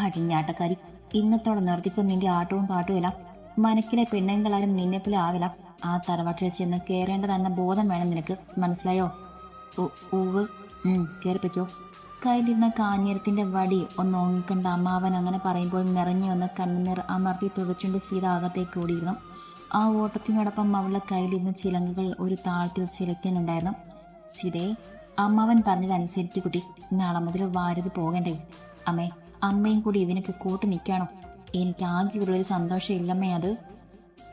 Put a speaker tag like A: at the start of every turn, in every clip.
A: അടിഞ്ഞാട്ടക്കാരി ഇന്നത്തോടെ നിർത്തിക്കും നിന്റെ ആട്ടവും പാട്ടും എല്ലാം. മനക്കിലെ പെണ്ണുങ്ങളാരും നിന്നെപ്പോലെ ആവില്ല. ആ തറവാട്ടിൽ ചെന്ന് കയറേണ്ടതാണെന്ന ബോധം വേണം നിനക്ക്. മനസ്സിലായോ? ഉവ് ഉം കേറിപ്പിക്കോ കയ്യിലിരുന്ന കാഞ്ഞിരത്തിന്റെ വടി ഒന്ന് ഓങ്ങിക്കണ്ട അമ്മാവൻ അങ്ങനെ പറയുമ്പോൾ നിറഞ്ഞു വന്ന കണ്ണുനീർ അമർത്തി തുടച്ചുകൊണ്ട് സീത അകത്തേക്ക് ഓടിയിരുന്നു. ആ ഓട്ടത്തിനോടൊപ്പം അവളുടെ കയ്യിലിരുന്ന ചിലങ്കുകൾ ഒരു താളത്തിൽ ചിലയ്ക്കുന്നുണ്ടായിരുന്നു സീതയെ അമ്മാവൻ പറഞ്ഞതനുസരിച്ച് കുട്ടി. നാളെ മുതൽ വാരത് പോകണ്ടേ? അമ്മേ അമ്മയും കൂടി ഇതിനൊക്കെ കൂട്ട് നിൽക്കണം. എനിക്ക് ആകെയുള്ളൊരു സന്തോഷം ഇല്ലമ്മേ അത്.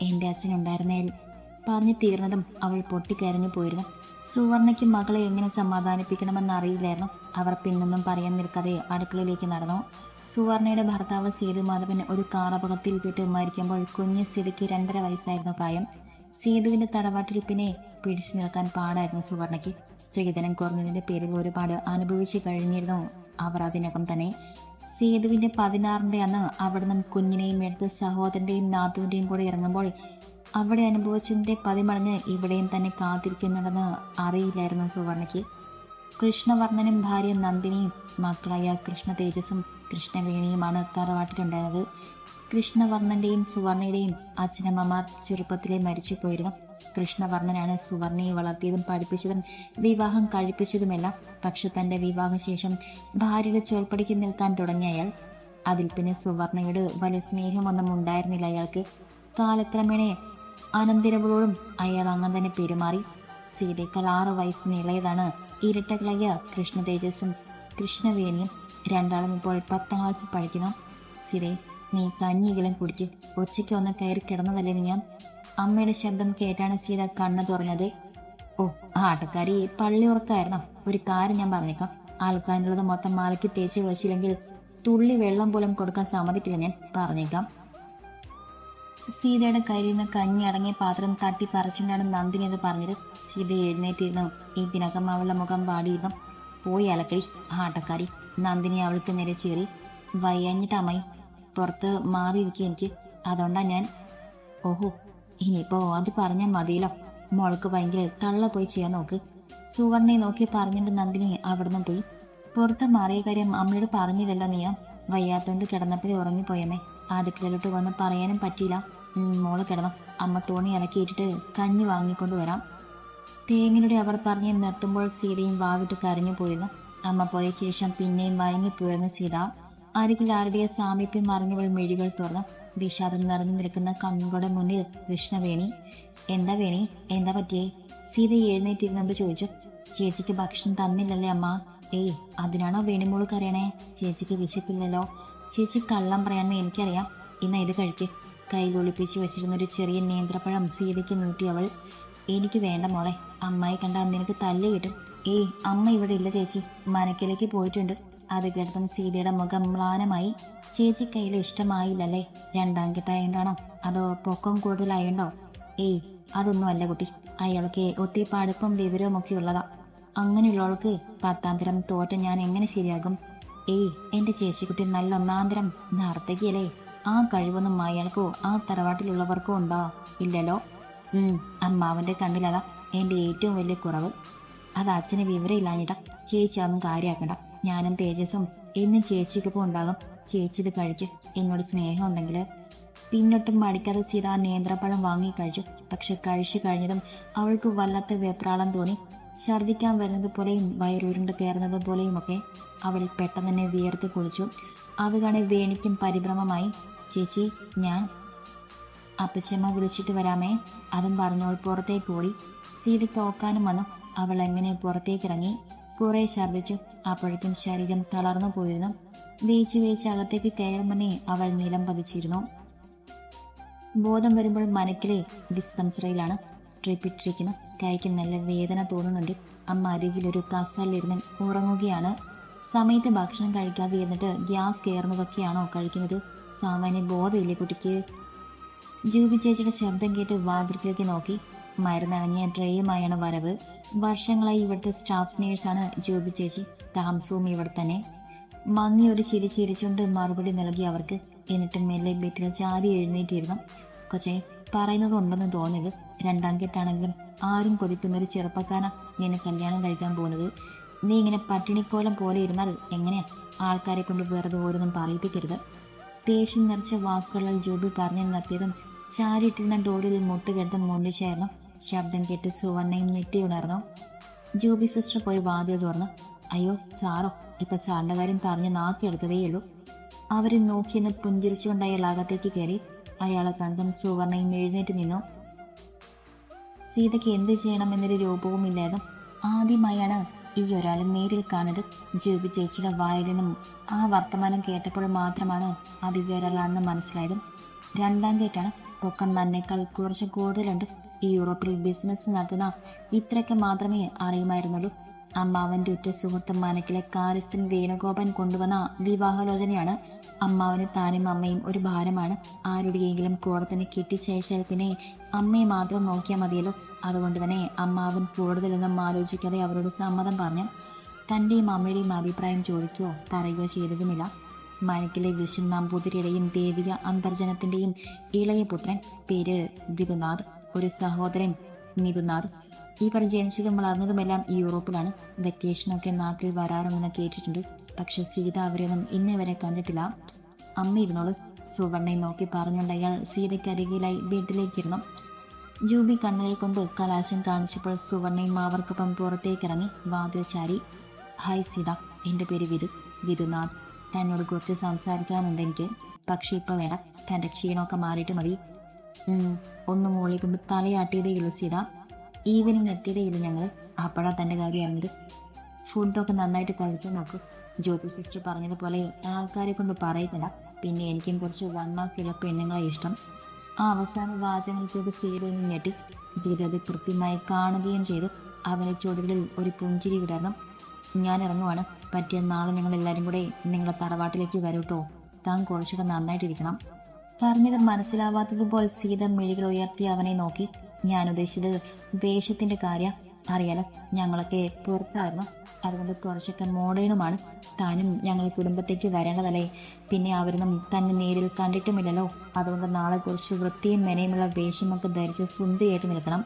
A: എന്റെ അച്ഛനുണ്ടായിരുന്നേൽ പറഞ്ഞു തീർന്നതും അവൾ പൊട്ടിക്കരഞ്ഞു പോയിരുന്നു. സുവർണയ്ക്ക് മകളെ എങ്ങനെ സമാധാനിപ്പിക്കണമെന്ന് അറിയില്ലായിരുന്നു അവർ പിന്നൊന്നും പറയാൻ നിൽക്കാതെ അടുക്കളയിലേക്ക് നടന്നു. സുവർണയുടെ ഭർത്താവ് സേതുമാധവൻ ഒരു കാർ അപകടത്തിൽപ്പെട്ട് മരിക്കുമ്പോൾ കുഞ്ഞ് സ്ഥിതിക്ക് രണ്ടര വയസ്സായിരുന്നു പ്രായം. സേതുവിന്റെ തറവാട്ടിൽ പിന്നെ പിടിച്ചു നിൽക്കാൻ പാടായിരുന്നു സുവർണയ്ക്ക്. സ്ത്രീധനം കുറഞ്ഞതിന്റെ പേരിൽ ഒരുപാട് അനുഭവിച്ചു കഴിഞ്ഞിരുന്നു. അവർ അതിനകം തന്നെ സേതുവിന്റെ പതിനാറിന്റെ അന്ന് അവിടുന്ന് കുഞ്ഞിനെയും എടുത്ത് സഹോദരന്റെയും നാത്തുവിന്റെയും കൂടെ ഇറങ്ങുമ്പോൾ അവിടെ അനുഭവിച്ചതിന്റെ പതിമടങ്ങ് ഇവിടെയും തന്നെ കാത്തിരിക്കുന്നുണ്ടെന്ന് അറിയില്ലായിരുന്നു സുവർണയ്ക്ക്. കൃഷ്ണവർണനും ഭാര്യ നന്ദിനിയും മക്കളായ കൃഷ്ണ തേജസും കൃഷ്ണവേണിയുമാണ് തറവാട്ടിലുണ്ടായിരുന്നത്. കൃഷ്ണവർണന്റെയും സുവർണയുടെയും അച്ഛനമ്മമാർ ചെറുപ്പത്തിലെ മരിച്ചു പോയിരുന്നു കൃഷ്ണവർണനാണ് സുവർണയെ വളർത്തിയതും പഠിപ്പിച്ചതും വിവാഹം കഴിപ്പിച്ചതുമെല്ലാം. പക്ഷെ തന്റെ വിവാഹശേഷം ഭാര്യയുടെ ചോൽപ്പടിക്ക് നിൽക്കാൻ തുടങ്ങിയ അയാൾ അതിൽ പിന്നെ സുവർണയോട് വലിയ സ്നേഹമൊന്നും ഉണ്ടായിരുന്നില്ല. അയാൾക്ക് കാലക്രമേണ അനന്തരവളോടും അയാൾ അങ്ങനെ തന്നെ പെരുമാറി. സീതയേക്കാൾ ആറ് വയസ്സിന് ഇളയതാണ് ഇരട്ടകളായ കൃഷ്ണ തേജസ്സും കൃഷ്ണവേണിയും രണ്ടാളും ഇപ്പോൾ പത്താം ക്ലാസ്സിൽ പഠിക്കുന്നു. സീതേ നീ കഞ്ഞിയെങ്കിലും കുടിക്കും. ഉച്ചയ്ക്ക് ഒന്ന് കയറി കിടന്നതല്ലേ നീ ഞാൻ അമ്മയുടെ ശബ്ദം കേട്ടാണ് സീത കണ്ണു തുറഞ്ഞത് ഓ ആട്ടക്കാരി പള്ളി ഉറക്കായിരുന്നു? ഒരു കാര്യം ഞാൻ പറഞ്ഞേക്കാം. ആൾക്കാരുള്ളത് മൊത്തം മാലയ്ക്ക് തേച്ച് വെച്ചില്ലെങ്കിൽ തുള്ളി വെള്ളം പോലും കൊടുക്കാൻ സമ്മതിക്കില്ല ഞാൻ പറഞ്ഞേക്കാം. സീതയുടെ കയ്യിൽ നിന്ന് കഞ്ഞി അടങ്ങിയ പാത്രം തട്ടി പറിച്ചുകൊണ്ടാണ് നന്ദിനി എന്ന് പറഞ്ഞത്. സീത എഴുന്നേറ്റിരുന്നു. ഇതിനകം അവളുടെ മുഖം പാടിയിരുന്നു പോയി അലക്കടി ആട്ടക്കാരി. നന്ദിനി അവൾക്ക് നേരെ ചേറി. വയ്യാഞ്ഞിട്ട് അമ്മായി പുറത്ത് മാറിയിരിക്കുക എനിക്ക്. അതുകൊണ്ടാണ് ഞാൻ ഓഹോ ഇനിയിപ്പോ അത് പറഞ്ഞാൽ മതിയല്ലോ. മോൾക്ക് ഭയങ്കര തള്ള പോയി ചെയ്യാൻ നോക്ക്. സുവർണയെ നോക്കി പറഞ്ഞിട്ട് നന്ദിനി അവിടുന്ന് പോയി. പുറത്ത് മാറിയ കാര്യം അമ്മയോട് പറഞ്ഞില്ലല്ലോ നീയാ. വയ്യാത്തോണ്ട് കിടന്നപ്പോഴേ ഉറങ്ങിപ്പോയമ്മേ. അടുക്കളയിലോട്ട് വന്ന് പറയാനും പറ്റിയില്ല. മോൾ കിടന്നു. അമ്മ തോണി ഇലക്കിയിട്ടിട്ട് കഞ്ഞി വാങ്ങിക്കൊണ്ട് വരാം. തേങ്ങിലൂടെ അവർ പറഞ്ഞ് നിർത്തുമ്പോൾ സീതയും വാവിട്ട് കരഞ്ഞു പോയിരുന്നു. അമ്മ പോയ ശേഷം പിന്നെയും മയങ്ങിപ്പോയിരുന്നു സീത. അരികിൽ ആരുടെയോ സാമീപ്യം അറിഞ്ഞവൾ മിഴികൾ തുറന്നു. വിഷാദം നിറഞ്ഞു നിൽക്കുന്ന കണ്ണുകളുടെ മുന്നിൽ കൃഷ്ണവേണി. എന്താ വേണി? എന്താ പറ്റിയേ? സീത എഴുന്നേറ്റിരുന്നോട് ചോദിച്ചു. ചേച്ചിക്ക് ഭക്ഷണം തന്നില്ലല്ലേ അമ്മ? ഏയ് അതിനാണോ വേണിമോൾ കരയണേ? ചേച്ചിക്ക് വിശപ്പില്ലല്ലോ. ചേച്ചി കള്ളം പറയാന്ന് എനിക്കറിയാം. ഇന്ന് ഇത് കഴിക്ക്. കയ്യിൽ ഒളിപ്പിച്ച് വെച്ചിരുന്ന ഒരു ചെറിയ നേന്ത്രപ്പഴം സീതയ്ക്ക് നീട്ടി അവൾ. എനിക്ക് വേണ്ട മോളെ. അമ്മായി കണ്ട നിനക്ക് തല്ല് കിട്ടും. ഏയ് അമ്മ ഇവിടെ ഇല്ല ചേച്ചി. മനക്കിലേക്ക് പോയിട്ടുണ്ട്. അത് കേട്ടതും സീതയുടെ മുഖം മ്ലാനമായി. ചേച്ചി കയ്യിൽ ഇഷ്ടമായില്ലല്ലേ? രണ്ടാം കെട്ടായോണ്ടാണോ? അതോ പൊക്കം കൂടുതലായോണ്ടോ? ഏയ് അതൊന്നും അല്ല കുട്ടി. അയാൾക്ക് ഒത്തിരി പഠിപ്പും വിവരവും ഒക്കെ ഉള്ളതാ. അങ്ങനെയുള്ളവൾക്ക് പത്താം തരം തോറ്റ ഞാൻ എങ്ങനെ ശരിയാകും? ഏയ് എന്റെ ചേച്ചിക്കുട്ടി നല്ല ഒന്നാന്തരം നർത്തകിയല്ലേ. ആ കഴിവൊന്നും അയാൾക്കോ ആ തറവാട്ടിലുള്ളവർക്കോ ഉണ്ടോ? ഇല്ലല്ലോ. ഉം അമ്മാവന്റെ കണ്ണിലതാ എന്റെ ഏറ്റവും വലിയ കുറവ്. അത് അച്ഛന് വിവരമില്ലാഞ്ഞിട്ടാ ചേച്ചി അതൊന്നും കാര്യമാക്കണ്ട ഞാനും തേജസ്സും എന്നും ചേച്ചിക്കൊപ്പം ഉണ്ടാകും. ചേച്ചി ഇത് കഴിക്ക്. എന്നോട് സ്നേഹം ഉണ്ടെങ്കിൽ പിന്നൊട്ടും മടിക്കാതെ സീത നേന്ത്രപ്പഴം വാങ്ങി കഴിച്ചു. പക്ഷെ കഴിച്ചു കഴിഞ്ഞതും അവൾക്ക് വല്ലാത്ത വെപ്രാളം തോന്നി. ഛർദിക്കാൻ വരുന്നത് പോലെയും വയറുരുണ്ട് കയറുന്നത് പോലെയുമൊക്കെ അവൾ പെട്ടെന്ന് തന്നെ വിയർത്ത് കുളിച്ചു. അത് കാണി വേണിക്കും പരിഭ്രമമായി. ചേച്ചി ഞാൻ അപ്പച്ചമ്മ വിളിച്ചിട്ട് വരാമേ അതും പറഞ്ഞവൾ പുറത്തേക്ക് ഓടി. സീത തോക്കാനും വന്നു. അവൾ എങ്ങനെ പുറത്തേക്ക് ഇറങ്ങി? കുറെ ഛർദിച്ചു അപ്പോഴേക്കും ശരീരം തളർന്നു പോയിരുന്നു. വേച്ച് വേച്ച് അകത്തേക്ക് കയറുമ്പനെ അവൾ നിലം പതിച്ചിരുന്നു. ബോധം വരുമ്പോൾ മനക്കിലെ ഡിസ്പെൻസറിയിലാണ് ട്രിപ്പ് ഇട്ടിരിക്കുന്നു കൈക്ക് നല്ല വേദന തോന്നുന്നുണ്ട്. അമ്മ അരികിലൊരു കസാലിരുന്ന് ഉറങ്ങുകയാണ്. സമയത്ത് ഭക്ഷണം കഴിക്കാതെ ഇരുന്നിട്ട് ഗ്യാസ് കയറുന്നതൊക്കെയാണോ കഴിക്കുന്നത്? സാമാന്യ ബോധമില്ലേ കുട്ടിക്ക്? ജൂബി ചേച്ചിയുടെ ശബ്ദം കേട്ട് വാതിൽക്കിലേക്ക് നോക്കി. മരുന്നണങ്ങിയ ട്രേയുമായാണ് വരവ്. വർഷങ്ങളായി ഇവിടുത്തെ സ്റ്റാഫ് നേഴ്സാണ് ജോബി ചേച്ചി. താമസവും ഇവിടെ തന്നെ. മങ്ങി ഒരു ചിരി ചിരിച്ചുകൊണ്ട് മറുപടി നൽകി അവർക്ക്. എന്നിട്ട് മെല്ലെ ബെറ്റിൽ ചാരി എഴുന്നേറ്റിരുന്നു. കൊച്ചെ പറയുന്നത് ഉണ്ടെന്ന് തോന്നിയത് രണ്ടാം കെട്ടാണെങ്കിലും ആരും കൊതിക്കുന്ന ഒരു ചെറുപ്പക്കാരനാ നിന്നെ കല്യാണം കഴിക്കാൻ പോകുന്നത്. നീ ഇങ്ങനെ പട്ടിണിക്കോലം പോലെ ഇരുന്നാൽ എങ്ങനെയാ ആൾക്കാരെ കൊണ്ട് വേറെ ഓരോന്നും പറയിപ്പിക്കരുത്? ദേഷ്യം നിറച്ച വാക്കുകളിൽ ജോബി പറഞ്ഞു നിർത്തിയതും ചാരിയിട്ടിരുന്ന ഡോറിൽ മുട്ടുകെടുത്ത് മുന്നിച്ചായിരുന്നു ശബ്ദം കേട്ട് സുവർണയും ഞെട്ടി ഉണർന്നു. ജോബി സിസ്റ്റർ പോയി വാതിൽ തുറന്നു. അയ്യോ സാറോ ഇപ്പൊ സാറിന്റെ കാര്യം പറഞ്ഞ് നാക്കെടുത്തതേയുള്ളൂ അവരെ നോക്കിയെന്ന് പുഞ്ചിരിച്ചുകൊണ്ട് അയാൾ അകത്തേക്ക് കയറി. അയാളെ കണ്ടും സുവർണയും എഴുന്നേറ്റ് നിന്നു. സീതയ്ക്ക് എന്ത് ചെയ്യണമെന്നൊരു രൂപവും ഇല്ലാതെ ആദ്യമായാണ് ഈ ഒരാൾ നേരിൽ കാണുന്നത്. ജോബി ചേച്ചിയുടെ വായിൽ നിന്നും ആ വർത്തമാനം കേട്ടപ്പോൾ മാത്രമാണ് അത് ഒരാളാണെന്ന് മനസ്സിലായതും. രണ്ടാം കേട്ടാണ് പൊക്കം തന്നെക്കാൾ കുറച്ച് കൂടുതലുണ്ട്. ഈ യൂറോപ്പിൽ ബിസിനസ് നടത്തുന്ന ഇത്രയൊക്കെ മാത്രമേ അറിയുമായിരുന്നുള്ളൂ. അമ്മാവന്റെ ഉറ്റ സുഹൃത്ത് മനക്കിലെ കാര്യസ്ഥൻ വേണുഗോപൻ കൊണ്ടുവന്ന വിവാഹാലോചനയാണ് അമ്മാവന് താനും അമ്മയും ഒരു ഭാരമാണ്. ആരുടെയെങ്കിലും കൂടത്തിന് കിട്ടിച്ചേച്ചാൽ പിന്നെ അമ്മയെ മാത്രം നോക്കിയാൽ മതിയല്ലോ. അതുകൊണ്ട് തന്നെ അമ്മാവൻ കൂടുതലൊന്നും ആലോചിക്കാതെ അവരോട് സമ്മതം പറഞ്ഞു തന്റെയും അമ്മയുടെയും അഭിപ്രായം ചോദിക്കുകയോ പറയുകയോ ചെയ്തതുമില്ല. മനക്കിലെ വിശു നമ്പൂതിരിയുടെയും ദേവിക അന്തർജനത്തിന്റെയും ഇളയ പുത്രൻ പേര് വിദുനാഥ് ഒരു സഹോദരൻ മിഥുനാഥ്. ഇവർ ജനിച്ചതും വളർന്നതുമെല്ലാം യൂറോപ്പിലാണ്. വെക്കേഷനൊക്കെ നാട്ടിൽ വരാറുണ്ടെന്ന് കേട്ടിട്ടുണ്ട്. പക്ഷെ സീത അവരൊന്നും ഇന്നേവരെ കണ്ടിട്ടില്ല. അമ്മ ഇരുന്നോളൂ. സുവർണയെ നോക്കി പറഞ്ഞുകൊണ്ട് അയാൾ സീതയ്ക്ക് അരികിലായി വീട്ടിലേക്കിരുന്നു. ജൂബി കണ്ണുകൾ കൊണ്ട് കലാശം കാണിച്ചപ്പോൾ സുവർണയും അവർക്കൊപ്പം പുറത്തേക്കിറങ്ങി വാതിൽ ചാരി ഹായ് സീത എന്റെ പേര് വിധു വിധുനാഥ്. തന്നോട് കുറച്ച് സംസാരിക്കാനുണ്ട് എനിക്ക്. പക്ഷെ ഇപ്പൊ വേണം. തന്റെ ക്ഷീണമൊക്കെ മാറിയിട്ട് മതി. ഒന്ന് മുകളിൽ കൊണ്ട് തലയാട്ടിയതേ ഇല്ല സീത. ഈവനിങ് എത്തിയതേ ഇല്ല ഞങ്ങൾ അപ്പോഴാ തന്റെ കാര്യം അറിഞ്ഞത്. ഫുഡൊക്കെ നന്നായിട്ട് കഴിക്കാൻ നോക്കും. ജ്യോതി സിസ്റ്റർ പറഞ്ഞതുപോലെ ആൾക്കാരെ കൊണ്ട് പറയിക്കണ്ട. പിന്നെ എനിക്കും കുറച്ച് വണ്ണാക്കിയുള്ള പെണ്ണുങ്ങളെ ഇഷ്ടം. ആ അവസാന വാചകങ്ങൾക്ക് സീതയിൽ ഞെട്ടി. ധീരത കൃത്യമായി കാണുകയും ചെയ്തു. അവനെ ചുവടുകളിൽ ഒരു പുഞ്ചിരി വിടർന്നു. ഞാൻ ഇറങ്ങുവാണ് പറ്റിയ നാളെ നിങ്ങൾ എല്ലാവരും കൂടെ നിങ്ങളുടെ തറവാട്ടിലേക്ക് വരൂട്ടോ. താൻ കുറച്ചുകൂടെ നന്നായിട്ടിരിക്കണം. പറഞ്ഞത് മനസ്സിലാവാത്തതുപോലെ സീത മിഴികൾ ഉയർത്തി അവനെ നോക്കി. ഞാൻ ഉദ്ദേശിച്ചത് വേഷത്തിന്റെ കാര്യം. അറിയാലോ ഞങ്ങളൊക്കെ പുറത്തായിരുന്നു. അതുകൊണ്ട് കുറച്ചൊക്കെ മോഡേണുമാണ്. താനും ഞങ്ങൾ കുടുംബത്തേക്ക് വരേണ്ടതല്ലേ? പിന്നെ അവരൊന്നും തന്നെ നേരിൽ കണ്ടിട്ടുമില്ലല്ലോ. അതുകൊണ്ട് നാളെ കുറച്ച് വൃത്തിയും മെനയുമുള്ള വേഷമൊക്കെ ധരിച്ച് സുന്ദരിയായിട്ട് നിൽക്കണം.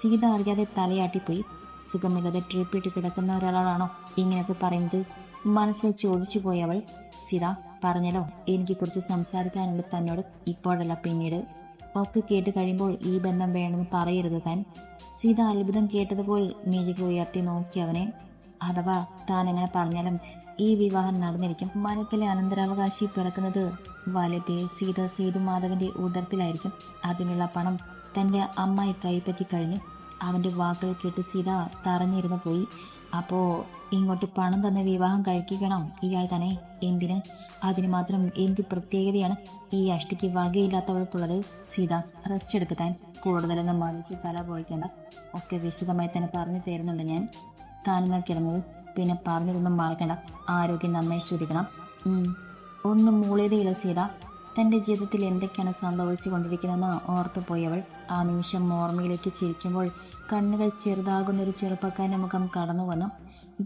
A: സീത അറിയാതെ തലയാട്ടിപ്പോയി. സുഖമില്ലാതെ ട്രിപ്പിട്ട് കിടക്കുന്ന ഒരാളാണോ? ഇങ്ങനെയൊക്കെ പറയുന്നത് മനസ്സിൽ ചോദിച്ചു പോയി അവൾ സീത പറഞ്ഞല്ലോ എനിക്ക് കുറച്ച് സംസാരിക്കാനുണ്ട് തന്നോട്. ഇപ്പോഴല്ല പിന്നീട്. ഒക്കെ കേട്ട് കഴിയുമ്പോൾ ഈ ബന്ധം വേണമെന്ന് പറയരുത് താൻ. സീത അത്ഭുതം കേട്ടതുപോലെ മിഴികൾ ഉയർത്തി നോക്കി അവനെ. അഥവാ താൻ എങ്ങനെ പറഞ്ഞാലും ഈ വിവാഹം നടന്നിരിക്കും. മനത്തിലെ അനന്തരാവകാശി പിറക്കുന്നത് വലത്തെ സീത സേതുമാധവന്റെ ഉദരത്തിലായിരിക്കും. അതിനുള്ള പണം തന്റെ അമ്മായി കൈപ്പറ്റി കഴിഞ്ഞു അവന്റെ വാക്കുകൾ കേട്ട് സീത തറഞ്ഞിരുന്നു പോയി. അപ്പോൾ ഇങ്ങോട്ട് പണം തന്ന വിവാഹം കഴിക്കണം ഇയാൾ തന്നെ എന്തിന്? അതിന് മാത്രം എന്ത് പ്രത്യേകതയാണ്? ഈ അഷ്ടിക്ക് വകയില്ലാത്തവൾക്കുള്ളത് സീത. റെസ്റ്റ് എടുക്കാൻ കൂടുതലൊന്നും മറിച്ച് തല പോയിക്കണ്ട. ഒക്കെ വിശദമായി തന്നെ പറഞ്ഞു തരുന്നുണ്ട് ഞാൻ. താനെന്നാ കിടന്നത്? പിന്നെ പറഞ്ഞതൊന്നും മറക്കണ്ട. ആരോഗ്യം നന്നായി ശ്രദ്ധിക്കണം ഒന്നും മൂളിയതേ ഇല്ല സീത. തന്റെ ജീവിതത്തിൽ എന്തൊക്കെയാണ് സംഭവിച്ചു കൊണ്ടിരിക്കുന്നതെന്ന് ഓർത്തു പോയവൾ ആ നിമിഷം ഓർമ്മയിലേക്ക് ചിരിക്കുമ്പോൾ കണ്ണുകൾ ചെറുതാകുന്ന ഒരു ചെറുപ്പക്കാരന്റെ മുഖം കടന്നു വന്നു.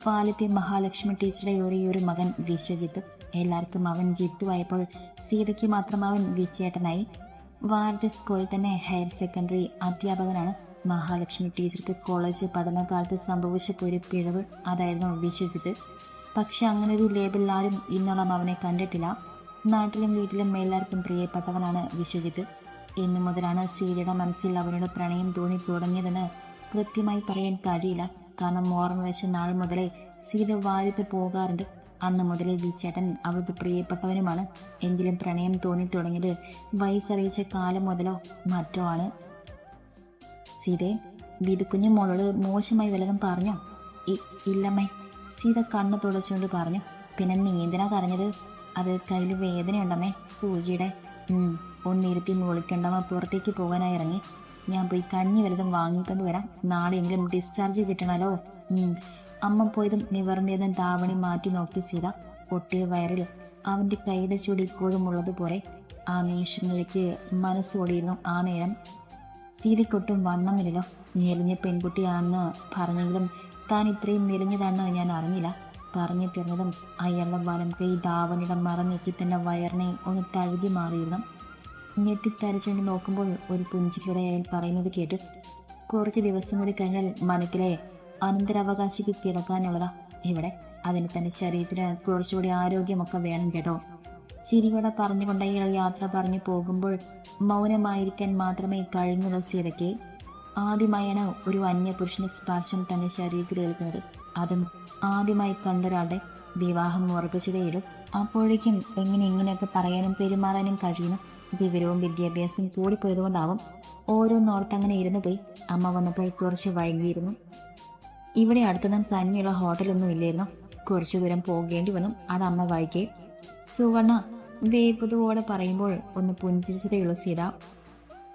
A: ബാലത്തെ മഹാലക്ഷ്മി ടീച്ചറുടെ ഒരേ ഒരു മകൻ വിശ്വജിത്ത്. എല്ലാവർക്കും അവൻ ജിത്തുവായപ്പോൾ സീതയ്ക്ക് മാത്രം അവൻ വിച്ചേട്ടനായി വാർഡ് സ്കൂളിൽ തന്നെ ഹയർ സെക്കൻഡറി അധ്യാപകനാണ് മഹാലക്ഷ്മി ടീച്ചർക്ക് കോളേജ് പഠനകാലത്ത് സംഭവിച്ച ഒരു പിഴവ് അതായിരുന്നു വിശ്വജിത്ത്. പക്ഷെ അങ്ങനെ ഒരു ആരും ഇന്നോളം അവനെ കണ്ടിട്ടില്ല. നാട്ടിലും വീട്ടിലും എല്ലാവർക്കും പ്രിയപ്പെട്ടവനാണ് വിശ്വജിത്ത്. എന്നു മുതലാണ് സീതയുടെ മനസ്സിൽ അവനോട് പ്രണയം തോന്നി തുടങ്ങിയതെന്ന് കൃത്യമായി പറയാൻ കഴിയില്ല. കാരണം ഓർമ്മ വെച്ച നാൾ മുതലേ സീത വാര്യത്ത് പോകാറുണ്ട്. അന്ന് മുതലേ വിചേട്ടൻ അവൾക്ക് പ്രിയപ്പെട്ടവനുമാണ്. എങ്കിലും പ്രണയം തോന്നി തുടങ്ങിയത് വയസ്സറിയിച്ച കാലം മുതലോ മറ്റോ ആണ്. സീതേ വിതുക്കുഞ്ഞു മോളോട് മോശമായി വല്ലതും പറഞ്ഞോ? ഇല്ലമ്മേ. സീത കണ്ണു തുടച്ചുകൊണ്ട് പറഞ്ഞു. പിന്നെ നീ എന്തിനാ കരഞ്ഞത്? അത് കയ്യിൽ വേദനയുണ്ടമ്മേ സൂചിയുടെ. ഒന്നിരുത്തി മുളിക്കണ്ടമ്മ പുറത്തേക്ക് പോകാനായി ഇറങ്ങി. ഞാൻ പോയി കഞ്ഞി വലുതും വാങ്ങിക്കൊണ്ട് വരാം. നാളെയെങ്കിലും ഡിസ്ചാർജ് കിട്ടണല്ലോ. ഉം. അമ്മ പോയതും നിവർന്നതും താവണി മാറ്റി നോക്കി സീത പൊട്ടിയ വയറിൽ. അവന്റെ കൈയുടെ ചൂടി ഇപ്പോഴും ഉള്ളതുപോലെ ആ നിമിഷങ്ങളിലേക്ക് മനസ്സോടിയിരുന്നു ആ നേരം. സീതയ്ക്കൊട്ടും വണ്ണമില്ലല്ലോ. മെലിഞ്ഞ പെൺകുട്ടിയാണെന്ന് പറഞ്ഞെങ്കിലും താൻ ഇത്രയും മെലിഞ്ഞതാണെന്ന് ഞാൻ അറിഞ്ഞില്ല. പറഞ്ഞു തീർന്നതും അയാളുടെ വലം കൈ ധാവണിയുടെ മറനീക്കി തന്നെ വയറിനെ ഒന്ന് തഴുകി മാറിയിരുന്നു. ഞെട്ടിത്തരച്ചുകൊണ്ട് നോക്കുമ്പോൾ ഒരു പുഞ്ചിരിയുടെ അയാൾ പറയുന്നത് കേട്ട് കുറച്ച് ദിവസം കൂടി കഴിഞ്ഞാൽ മനക്കിലെ അനന്തരാവകാശിക്ക് കിടക്കാനുള്ളതാ. ഇവിടെ അതിന് തന്റെ ശരീരത്തിന് കുറച്ചുകൂടി ആരോഗ്യമൊക്കെ വേണം കേട്ടോ. ചിരിയോടെ പറഞ്ഞുകൊണ്ട് അയാൾ യാത്ര പറഞ്ഞു പോകുമ്പോൾ മൗനമായിരിക്കാൻ മാത്രമേ കഴിഞ്ഞുള്ള സീതയ്ക്ക്. ആദ്യമായാണ് ഒരു അന്യപുരുഷന്റെ സ്പർശം തന്റെ ശരീരത്തിൽ ഏൽക്കുന്നത്. അതും ആദ്യമായി കണ്ടൊരാളുടെ വിവാഹം ഉറപ്പിച്ചതേയുള്ളൂ അപ്പോഴേക്കും എങ്ങനെ ഇങ്ങനെയൊക്കെ പറയാനും പെരുമാറാനും കഴിയുന്നു. വിവരവും വിദ്യാഭ്യാസവും ഓരോന്നോർത്ത് അങ്ങനെ ഇരുന്നു പോയി അമ്മ വന്നപ്പോൾ കുറച്ച് വൈകിയിരുന്നു. ഇവിടെ അടുത്തൊന്നും തന്നെയുള്ള ഹോട്ടലൊന്നും ഇല്ലായിരുന്നു. കുറച്ചു ദൂരം പോകേണ്ടി വന്നു. അത് അമ്മ വായിക്കുകയും സുവർണ വേപ്പുതുവോടെ പറയുമ്പോൾ ഒന്ന് പുഞ്ചിരിച്ചതേയുള്ളൂ സീത.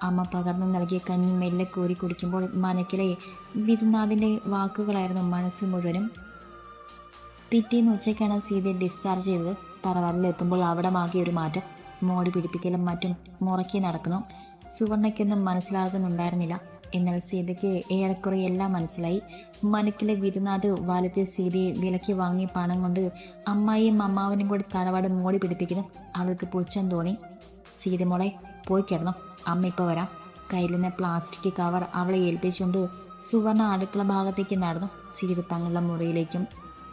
A: അമ്മ പകർന്നു നൽകിയ കഞ്ഞി മെല്ലെ കോരി കുടിക്കുമ്പോൾ മനക്കിലെ വിധുനാഥിന്റെ വാക്കുകളായിരുന്നു മനസ്സ് മുഴുവനും. പിറ്റേന്ന് ഉച്ചയ്ക്കാണ് സീതയെ ഡിസ്ചാർജ് ചെയ്തത്. തറവാടിലെത്തുമ്പോൾ അവിടെ ആകെ ഒരു മാറ്റം. മോടി പിടിപ്പിക്കലും മറ്റും മുറക്കി നടക്കുന്നു. സുവർണയ്ക്കൊന്നും മനസ്സിലാകുന്നുണ്ടായിരുന്നില്ല. എന്നാൽ സീതയ്ക്ക് ഏറെക്കുറെ എല്ലാം മനസ്സിലായി. മനക്കിലെ വിധുനാഥ് വാലത്തെ സീതയെ വിലക്കി വാങ്ങി പണം കൊണ്ട് അമ്മായിയും അമ്മാവനും കൂടി തറവാട് മോടി പിടിപ്പിക്കുന്നു. അവൾക്ക് പുച്ഛം തോന്നി. സീത മോളെ പോയി കിടന്നു. അമ്മ ഇപ്പൊ വരാം. കയ്യിൽ നിന്ന് പ്ലാസ്റ്റിക് കവർ അവളെ ഏൽപ്പിച്ചുകൊണ്ട് സുവർണ അടുക്കള ഭാഗത്തേക്ക് നടന്നു. സീത തങ്ങളുടെ മുറിയിലേക്കും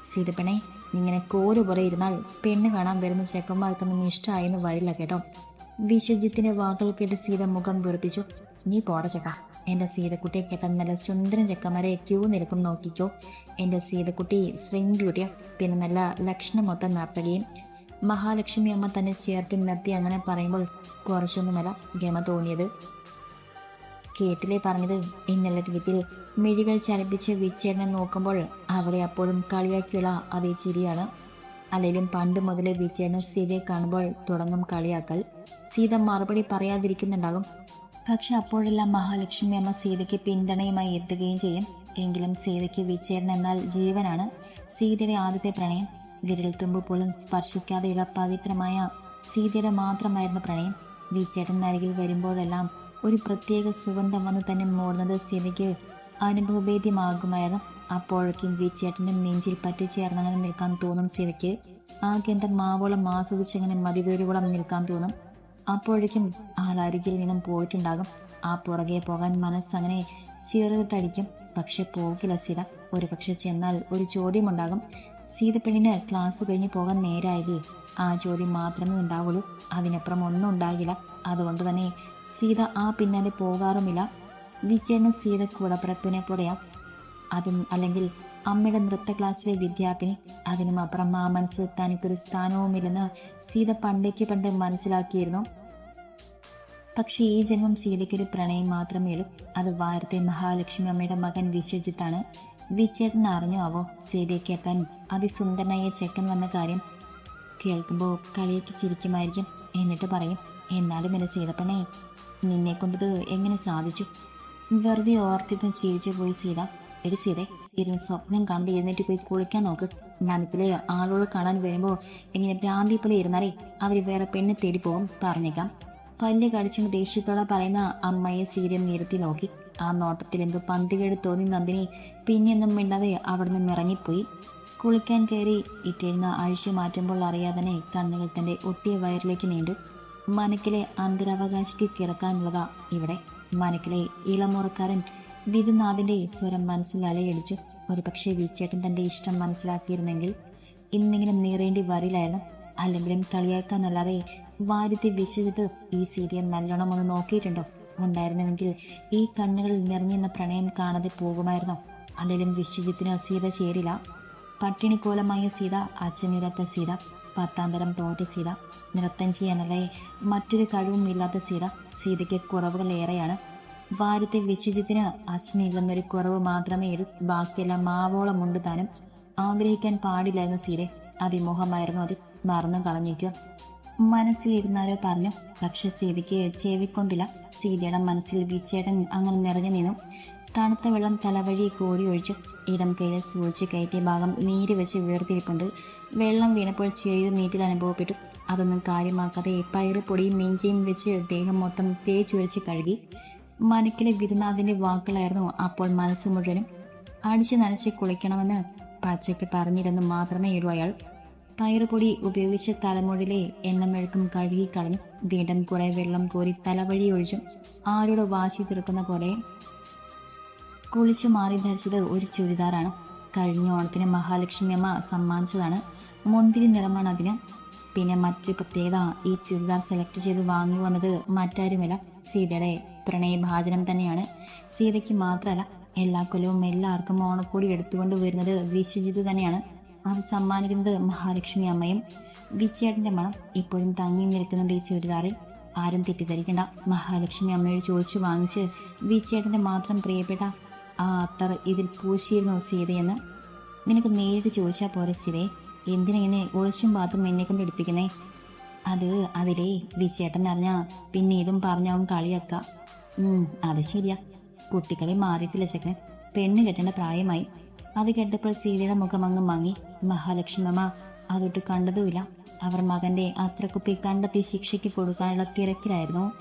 A: സീതപ്പണേ ഇങ്ങനെ കോൽ പോലെ ഇരുന്നാൽ പെണ്ണ് കാണാൻ വരുന്ന ചെക്കന്മാർക്കൊന്നും ഇഷ്ടമായെന്ന് വരില്ല കേട്ടോ. വിശ്വജിത്തിന്റെ വാക്കുകൾ കേട്ട് സീത മുഖം വീർപ്പിച്ചു നീ പോട ചെക്ക. എന്റെ സീതക്കുട്ടിയെ കേട്ട നല്ല സുന്ദരൻ ചെക്കന്മാരെ ക്യൂ നിൽക്കും നോക്കിക്കോ. എന്റെ സീതക്കുട്ടി സ്ലിം ബ്യൂട്ടിയ. പിന്നെ നല്ല ലക്ഷണമൊത്ത നർത്തകയും മഹാലക്ഷ്മി അമ്മ തന്നെ ചേർത്ത് നിർത്തി അങ്ങനെ പറയുമ്പോൾ കുറച്ചൊന്നുമല്ല ഗമ തോന്നിയത്. കേട്ടിലെ പറഞ്ഞത് ഇന്നലെ വിധത്തിൽ മിഴികൾ ചലിപ്പിച്ച് വിച്ചേടനെ നോക്കുമ്പോൾ അവളെ അപ്പോഴും കളിയാക്കിയുള്ള അതേ ചിരിയാണ്. അല്ലെങ്കിലും പണ്ട് മുതലേ വിച്ചേടന സീതയെ കാണുമ്പോൾ തുടങ്ങും കളിയാക്കൽ. സീത മറുപടി പറയാതിരിക്കുന്നുണ്ടാകും. പക്ഷെ അപ്പോഴെല്ലാം മഹാലക്ഷ്മി അമ്മ സീതയ്ക്ക് പിന്തുണയുമായി എത്തുകയും ചെയ്യും. എങ്കിലും സീതയ്ക്ക് വിച്ചേടൻ എന്നാൽ ജീവനാണ്. സീതയുടെ ആദ്യത്തെ പ്രണയം വിരൽ തുമ്പ് പോലും സ്പർശിക്കാതെയുള്ള പവിത്രമായ സീതയുടെ മാത്രമായിരുന്നു പ്രണയം. വിച്ചേട്ടൻ അരികിൽ വരുമ്പോഴെല്ലാം ഒരു പ്രത്യേക സുഗന്ധം വന്ന് തന്നെ മൂടുന്നത് സീതയ്ക്ക് അനുഭവഭേദ്യമാകുമായിരുന്നു. അപ്പോഴേക്കും വിചേട്ടന്റെ നെഞ്ചിൽ പറ്റി ചേർന്നങ്ങനെ നിൽക്കാൻ തോന്നും സീതയ്ക്ക്. ആ ഗന്ധം മാവോളം ആസ്വദിച്ചങ്ങനെ മതിവേരുവോളം നിൽക്കാൻ തോന്നും. അപ്പോഴേക്കും ആൾ അരികിൽ നിന്നും പോയിട്ടുണ്ടാകും. ആ പുറകെ പോകാൻ മനസ്സങ്ങനെ ചീറിട്ടടിക്കും പക്ഷെ പോകില്ല സീത. ഒരു പക്ഷെ ചെന്നാൽ ഒരു ചോദ്യമുണ്ടാകും. സീത പെണ്ണിന് ക്ലാസ് കഴിഞ്ഞ് പോകാൻ നേരായില്ലേ ആ ജോലി മാത്രമേ ഉണ്ടാവുള്ളൂ. അതിനപ്പുറം ഒന്നും ഉണ്ടാകില്ല. അതുകൊണ്ട് തന്നെ സീത ആ പിന്നാലെ പോകാറുമില്ല. വിജയന് സീത കൂടപ്പിറപ്പിനെ പോലെയാ. അതും അല്ലെങ്കിൽ അമ്മയുടെ നൃത്ത ക്ലാസ്സിലെ വിദ്യാർത്ഥിനി. അതിനും അപ്പുറം ആ മനസ്സിൽ തനിക്കൊരു സ്ഥാനവുമില്ലെന്ന് സീത പണ്ടേക്ക് പണ്ട് മനസ്സിലാക്കിയിരുന്നു. പക്ഷേ ഈ ജന്മം സീതയ്ക്കൊരു പ്രണയം മാത്രമേ ഉള്ളൂ. അത് വാരത്തെ മഹാലക്ഷ്മി അമ്മയുടെ മകൻ വിശ്വജിത്താണ്. വിച്ചേട്ടൻ അറിഞ്ഞോ ആവോ സീതയെ കേട്ടാൻ അതിസുന്ദരനായ ചെക്കൻ വന്ന കാര്യം കേൾക്കുമ്പോൾ കളിയൊക്കെ ചിരിക്കുമായിരിക്കും എന്നിട്ട് പറയും എന്നാലും എന്റെ സീതപ്പനെ നിന്നെ കൊണ്ടത് എങ്ങനെ സാധിച്ചു? വെറുതെ ഓർത്തിന്ന് ചിരിച്ചു പോയി സീത. എടി സീത ഇരുന്ന് സ്വപ്നം കണ്ട് എഴുന്നേറ്റ് പോയി കുളിക്കാൻ നോക്ക്. മനത്തിലെ ആളോട് കാണാൻ വരുമ്പോൾ ഇങ്ങനെ ഭ്രാന്തി പോലെ ഇരുന്നാലേ അവർ വേറെ പെണ്ണ് തേടി പോകും പറഞ്ഞേക്കാം. പല്ല് കടിച്ചുകൊണ്ട് ദേഷ്യത്തോടെ പറയുന്ന അമ്മയെ സീരിയൽ നിരത്തി നോക്കി. ആ നോട്ടത്തിൽ എന്തോ പന്തികേട് തോന്നി നന്ദിനി പിന്നെയൊന്നും മിണ്ടാതെ അവിടെ നിന്ന് ഇറങ്ങിപ്പോയി കുളിക്കാൻ കയറി ഇട്ടിരുന്ന അഴിച്ചു മാറ്റുമ്പോൾ അറിയാതെ കണ്ണുകൾ തന്റെ ഒട്ടിയ വയറിലേക്ക് നീണ്ടു. മനക്കിലെ അന്തരാവകാശിക്ക് കിടക്കാനുള്ളതാ ഇവിടെ. മനക്കിലെ ഇളമുറക്കാരൻ വിധുനാഥിന്റെ സ്വരം മനസ്സിൽ അലയടിച്ചു. ഒരു പക്ഷേ വീച്ചേട്ടൻ തന്റെ ഇഷ്ടം മനസ്സിലാക്കിയിരുന്നെങ്കിൽ ഇന്നിങ്ങനെ നീറേണ്ടി വരില്ലായിരുന്നു. അല്ലെങ്കിലും കളിയാക്കാനല്ലാതെ വാരുത്തി വിശുദ്ധ ഈ സീരിയൽ നല്ലോണം ഒന്ന് നോക്കിയിട്ടുണ്ടോ? ഉണ്ടായിരുന്നുവെങ്കിൽ ഈ കണ്ണുകളിൽ നിറഞ്ഞെന്ന പ്രണയം കാണാതെ പോകുമായിരുന്നോ? അല്ലെങ്കിലും വിശ്വജിത്തിന് സീത ചേരില്ല. പട്ടിണിക്കോലമായ സീത അച്ഛനിരത്ത സീത പത്താം തരം തോറ്റ സീത നൃത്തം ചെയ്യാനല്ലേ മറ്റൊരു കഴിവും ഇല്ലാത്ത സീത സീതയ്ക്ക് കുറവുകൾ ഏറെയാണ്. വാരത്തെ വിശ്വജിത്തിന് അച്ഛനില്ലെന്നൊരു കുറവ് മാത്രമേ ഉള്ളൂ. ബാക്കിയെല്ലാം മാവോളം ഉണ്ട് താനും. ആഗ്രഹിക്കാൻ പാടില്ലായിരുന്നു സീതെ അതിമോഹമായിരുന്നു അത്. മറന്നു കളഞ്ഞേക്കുക മനസ്സിലിരുന്നാരോ പറഞ്ഞു പക്ഷെ സീതയ്ക്ക് ചേവിക്കൊണ്ടില്ല. സീതയുടെ മനസ്സിൽ വിച്ചേടൻ അങ്ങനെ നിറഞ്ഞു നിന്നു. തണുത്ത വെള്ളം തലവഴി കോരി ഒഴിച്ചു. ഇടം കയ്യിൽ സൂചിച്ച് കയറ്റിയ ഭാഗം നീര് വെച്ച് വീർത്തിരിപ്പുണ്ട് വെള്ളം വീണപ്പോൾ ചെയ്ത് നീറ്റിൽ അനുഭവപ്പെട്ടു. അതൊന്നും കാര്യമാക്കാതെ പയറ് പൊടിയും മിഞ്ചയും വെച്ച് ദേഹം മൊത്തം തേച്ചുരച്ച് കഴുകി. മനക്കിലെ വിരുനാഥിന്റെ വാക്കുകളായിരുന്നു അപ്പോൾ മനസ്സ് മുഴുവനും. അടിച്ചു നനച്ച് കുളിക്കണമെന്ന് പച്ചയ്ക്ക് പറഞ്ഞിരുന്നു മാത്രമേ ഇടൂ അയാൾ. പയറുപൊടി ഉപയോഗിച്ച് തലമുടിലെ എണ്ണമെഴുക്കും കഴുകിക്കളഞ്ഞു വീണ്ടും കുറെ വെള്ളം കോരി തലവഴി ഒഴിച്ചും ആരോട് വാശി തീർക്കുന്ന പോലെ കുളിച്ചു മാറി ധരിച്ചത് ഒരു ചുരിദാറാണ്. കഴിഞ്ഞ ഓണത്തിന് മഹാലക്ഷ്മി അമ്മ സമ്മാനിച്ചതാണ്. മുന്തിരി നിറമാണ് അതിന്. പിന്നെ മറ്റൊരു പ്രത്യേകത ഈ ചുരിദാർ സെലക്ട് ചെയ്ത് വാങ്ങി വന്നത് മറ്റാരുമല്ല സീതയുടെ പ്രണയഭാചനം തന്നെയാണ്. സീതയ്ക്ക് മാത്രമല്ല എല്ലാ കൊല്ലവും എല്ലാവർക്കും ഓണക്കോടി എടുത്തുകൊണ്ട് വരുന്നത് വിശ്വജിത്ത് തന്നെയാണ്. അത് സമ്മാനിക്കുന്നത് മഹാലക്ഷ്മി അമ്മയും വിച്ചേട്ടന്റെ മണം ഇപ്പോഴും തങ്ങി നിൽക്കുന്നുണ്ട് ഈ ചുരിദാറിൽ. ആരും തെറ്റിദ്ധരിക്കണ്ട. മഹാലക്ഷ്മി അമ്മയോട് ചോദിച്ചു വാങ്ങിച്ച് വിച്ചേട്ടന്റെ മാത്രം പ്രിയപ്പെട്ട ആ അത്തർ ഇതിൽ പൂശിയിരുന്നു സീതയെന്ന്. നിനക്ക് നേരിട്ട് ചോദിച്ചാൽ പോരെ സീതയെ എന്തിനെങ്ങനെ ഒളിച്ചും പാത്തും എന്നെ കൊണ്ട് എടുപ്പിക്കുന്നേ? അത് അതിലേ വിച്ചേട്ടൻ അറിഞ്ഞാ പിന്നെ ഇതും പറഞ്ഞാവും കളിയാക്ക. അത് ശരിയാ. കുട്ടികളെ മാറിയിട്ടില്ല ചെക്കൻ പെണ്ണ് കെട്ടേണ്ട പ്രായമായി. അത് കേട്ടപ്പോൾ സീതയുടെ മുഖം അങ്ങ് മങ്ങി. മഹാലക്ഷ്മമ്മ അതൊട്ട് കണ്ടതുമില്ല. അവർ മകന്റെ അത്രക്കുപ്പി കണ്ടെത്തി ശിക്ഷയ്ക്ക് കൊടുക്കാനുള്ള തിരക്കിലായിരുന്നു.